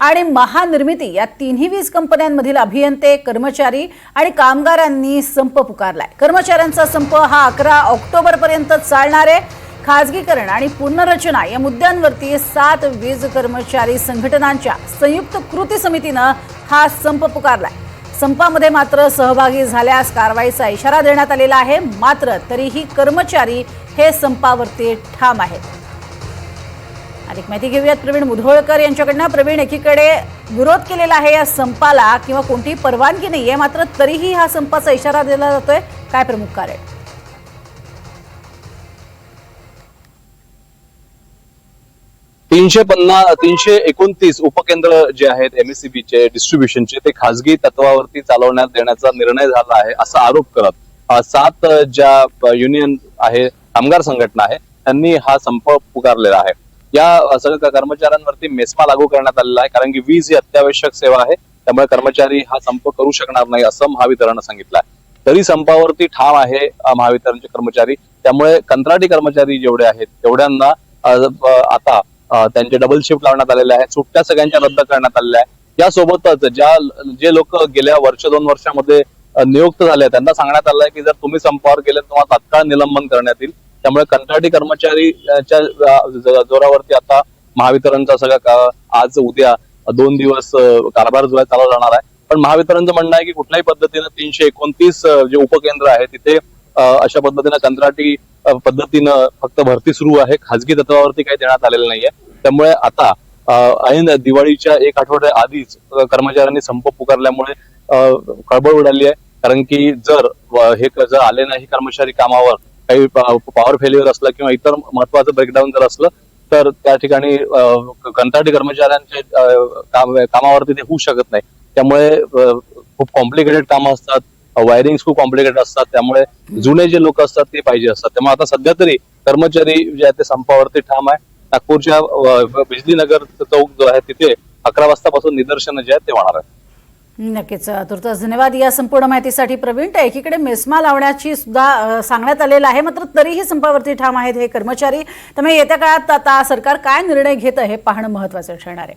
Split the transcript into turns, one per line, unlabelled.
आणि महानिर्मिती या तिन्ही वीज कंपन्यांमधील अभियंते कर्मचारी आणि कामगारांनी संप पुकारलाय. कर्मचाऱ्यांचा संप हा अकरा ऑक्टोबर पर्यंत चालणार आहे. खाजगीकरण आणि पुनर्रचना या मुद्द्यांवरती सात वीज कर्मचारी संघटनांच्या संयुक्त कृती समितीनं हा संप पुकारलाय. संपामध्ये मात्र सहभागी झाल्यास कारवाईचा इशारा देण्यात आलेला आहे. मात्र तरीही कर्मचारी हे संपावरती ठाम आहेत. अधिक माहिती घेऊयात. प्रवीण मुधोळकर यांच्याकडनं. प्रवीण एकीकडे विरोध केलेला आहे या संपाला किंवा कोणतीही परवानगी नाहीये मात्र तरीही हा संपाचा इशारा दिला जातोय. काय प्रमुख कारण
तीनशे पन्नास तीनशे एकोणतीस उपकेंद्र जे आहेत एमएससीबीचे डिस्ट्रीब्युशनचे ते खासगी तत्वावरती चालवण्यात देण्याचा निर्णय झाला आहे असा आरोप करत सात ज्या युनियन आहे कामगार संघटना आहे त्यांनी हा संप पुकारलेला आहे. या सगळ्या कर्मचाऱ्यांवरती मेस्मा लागू करण्यात आलेला आहे. कारण की वीज ही अत्यावश्यक सेवा आहे. त्यामुळे कर्मचारी हा संप करू शकणार नाही असं महावितरणनं सांगितलं आहे तरी संपावरती ठाम आहे महावितरणचे कर्मचारी. त्यामुळे कंत्राटी कर्मचारी जेवढे आहेत तेवढ्यांना आता त्यांचे डबल शिफ्ट लावण्यात आलेले आहेत. सुट्ट्या सगळ्यांच्या रद्द करण्यात आलेल्या आहेत. यासोबतच ज्या जे लोक गेल्या वर्ष दोन वर्षामध्ये नियुक्त झाले त्यांना सांगण्यात आलं आहे की जर तुम्ही संपावर गेले तुम्हाला तात्काळ निलंबन करण्यात येईल. त्यामुळे कंत्राटी कर्मचारीच्या जोरावरती आता महावितरणचा सगळा आज उद्या दोन दिवस कारभार जो आहे चालू राहणार आहे. पण महावितरणचं म्हणणं आहे की कुठल्याही पद्धतीनं तीनशे एकोणतीस जे उपकेंद्र आहे तिथे अशा पद्धतीनं कंत्राटी पद्धतीनं फक्त भरती सुरू आहे. खाजगी तत्वावरती काही देण्यात आलेलं नाहीये. त्यामुळे आता ऐन दिवाळीच्या एक आठवड्या आधीच कर्मचाऱ्यांनी संप पुकारल्यामुळे कळबळ खळबळ उडाली आहे. कारण की जर हे जर आले नाही कर्मचारी कामावर काही पॉवर फेल्युअर असलं किंवा इतर महत्वाचं ब्रेकडाऊन जर असलं तर त्या ठिकाणी कंत्राटी कर्मचाऱ्यांचे कामावरती ते होऊ शकत नाही. त्यामुळे खूप कॉम्प्लिकेटेड कामं असतात. वायरिंग खूप कॉम्प्लिकेटेड असतात. त्यामुळे जुने जे लोक असतात ते पाहिजे असतात. त्यामुळे आता सध्या तरी कर्मचारी जे आहेत ते संपावरती ठाम आहे. नागपूरच्या बिजली बिजलीनगर चौक जो आहे तिथे अकरा वाजतापासून निदर्शनं जे आहेत ते होणार आहे
नक्कीच तुर्तास धन्यवाद या संपूर्ण माहितीसाठी. प्रवीण एकीकडे मेस्मा लावण्याची सुद्धा सांगण्यात आलेलं आहे. मात्र तरीही संपावरती ठाम आहेत हे कर्मचारी. त्यामुळे येत्या काळात आता सरकार काय निर्णय घेतं हे पाहणं महत्वाचं ठरणार आहे.